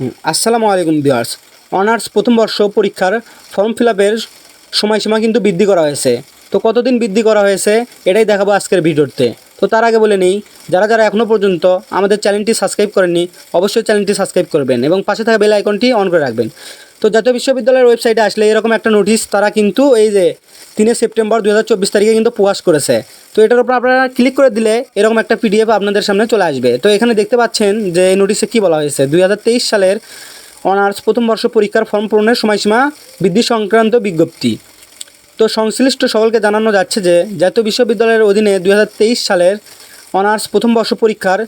আসসালামু আলাইকুম viewers. Honours প্রথম বর্ষ পরীক্ষার ফর্ম ফিল আপের সময়সীমা কিন্তু বৃদ্ধি করা হয়েছে। তো কতদিন বৃদ্ধি করা হয়েছে, এটাই দেখাবো আজকের ভিডিওতে। তো তার আগে বলে নেই, যারা যারা এখনও পর্যন্ত আমাদের চ্যানেলটি সাবস্ক্রাইব করেননি, অবশ্যই চ্যানেলটি সাবস্ক্রাইব করবেন এবং পাশে থাকা বেল আইকনটি অন করে রাখবেন। তো জাতীয় বিশ্ববিদ্যালয়ের ওয়েবসাইটে আসলে এরকম একটা নোটিশ, তারা কিন্তু এই যে তিনে সেপ্টেম্বর দু হাজার চব্বিশ তারিখে কিন্তু প্রকাশ করেছে। তো এটার উপর আপনারা ক্লিক করে দিলে এরকম একটা পিডিএফ আপনাদের সামনে চলে আসবে। তো এখানে দেখতে পাচ্ছেন যে এই নোটিশে কী বলা হয়েছে? দুই হাজার তেইশ সালের অনার্স প্রথম বর্ষ পরীক্ষার ফর্ম পূরণের সময়সীমা বৃদ্ধি সংক্রান্ত বিজ্ঞপ্তি। তো সংশ্লিষ্ট সকলকে জানানো যাচ্ছে যে জাতীয় বিশ্ববিদ্যালয়ের অধীনে দু হাজার তেইশ সালের অনার্স প্রথম বর্ষ পরীক্ষার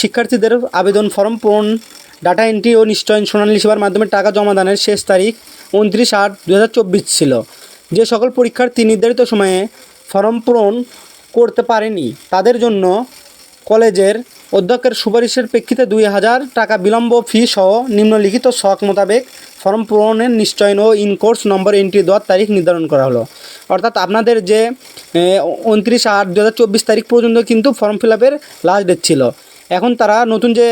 শিক্ষার্থীদের আবেদন ফর্ম পূরণ, ডাটা এন্ট্রি ও নিশ্চয়ন সোনালী সেবার মাধ্যমে টাকা জমা দানের শেষ তারিখ উনত্রিশ আট দু ছিল। যে সকল পরীক্ষার্থী নির্ধারিত সময়ে ফর্ম পূরণ করতে পারেনি, তাদের জন্য কলেজের অধ্যক্ষের সুপারিশের প্রেক্ষিতে দুই হাজার টাকা বিলম্ব ফি সহ নিম্নলিখিত শখ মোতাবেক ফর্ম পূরণের নিশ্চয়ন ও ইনকোর্স নম্বর এন্ট্রি দেওয়ার তারিখ নির্ধারণ করা হলো। অর্থাৎ আপনাদের যে উনত্রিশ আট দু তারিখ পর্যন্ত কিন্তু ফর্ম ফিল আপের লাস্ট ডেট ছিল। এখন তারা নতুন যে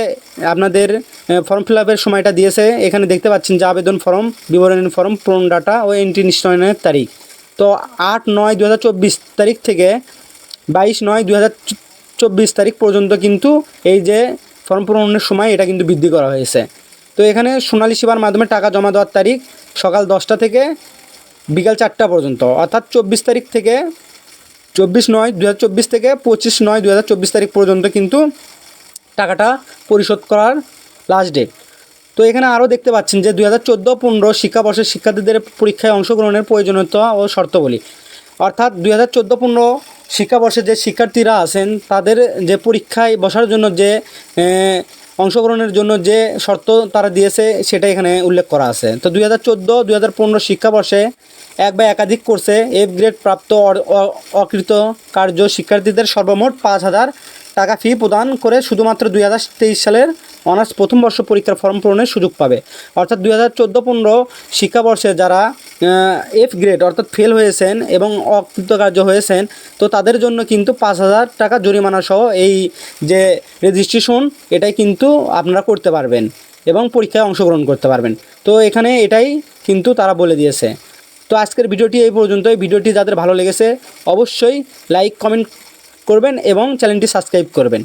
আপনাদের ফর্ম ফিল আপের সময়টা দিয়েছে, এখানে দেখতে পাচ্ছেন যে আবেদন ফর্ম বিবরণী ফর্ম পূরণ ডাটা ও এন্ট্রি নিশ্চয়নের তারিখ। তো আট নয় দু তারিখ থেকে বাইশ নয় দু তারিখ পর্যন্ত কিন্তু এই যে ফর্ম পূরণের সময় এটা কিন্তু বৃদ্ধি করা হয়েছে। তো এখানে সোনালী সেবার মাধ্যমে টাকা জমা দেওয়ার তারিখ সকাল দশটা থেকে বিকাল চারটা পর্যন্ত। অর্থাৎ চব্বিশ তারিখ থেকে চব্বিশ নয় দু থেকে পঁচিশ নয় দু তারিখ পর্যন্ত কিন্তু টাকাটা পরিশোধ করার লাস্ট ডেট তো এখানে আরও দেখতে পাচ্ছেন যে দুই হাজার চোদ্দ পনেরো শিক্ষাবর্ষের শিক্ষার্থীদের পরীক্ষায় অংশগ্রহণের প্রয়োজনীয়তা ও শর্তাবলী অর্থাৎ দুই হাজার চোদ্দ পনেরো শিক্ষাবর্ষে যে শিক্ষার্থীরা আছেন, তাদের যে পরীক্ষায় বসার জন্য যে অংশগ্রহণের জন্য যে শর্ত তারা দিয়েছে, সেটা এখানে উল্লেখ করা আছে। তো দুই হাজার চোদ্দ, দুই হাজার পনেরো শিক্ষাবর্ষে এক বা একাধিক কোর্সে এফ গ্রেড প্রাপ্ত অকৃত কার্য শিক্ষার্থীদের সর্বমোট পাঁচ হাজার টাকা ফি প্রদান করে শুধুমাত্র দুই হাজার তেইশ সালের অনার্স প্রথম বর্ষ পরীক্ষার ফর্ম পূরণের সুযোগ পাবে। অর্থাৎ দুই হাজার চোদ্দ পনেরো শিক্ষাবর্ষে যারা এফ গ্রেড অর্থাৎ ফেল হয়েছেন এবং অকৃতকার্য হয়েছেন, তো তাদের জন্য কিন্তু পাঁচ হাজার টাকা জরিমানা সহ এই যে রেজিস্ট্রেশন এটাই কিন্তু আপনারা করতে পারবেন এবং পরীক্ষায় অংশগ্রহণ করতে পারবেন। তো এখানে এটাই কিন্তু তারা বলে দিয়েছে। তো আজকের ভিডিওটি এই পর্যন্তই। ভিডিওটি যাদের ভালো লেগেছে, অবশ্যই লাইক কমেন্ট করবেন এবং চ্যানেলটি সাবস্ক্রাইব করবেন।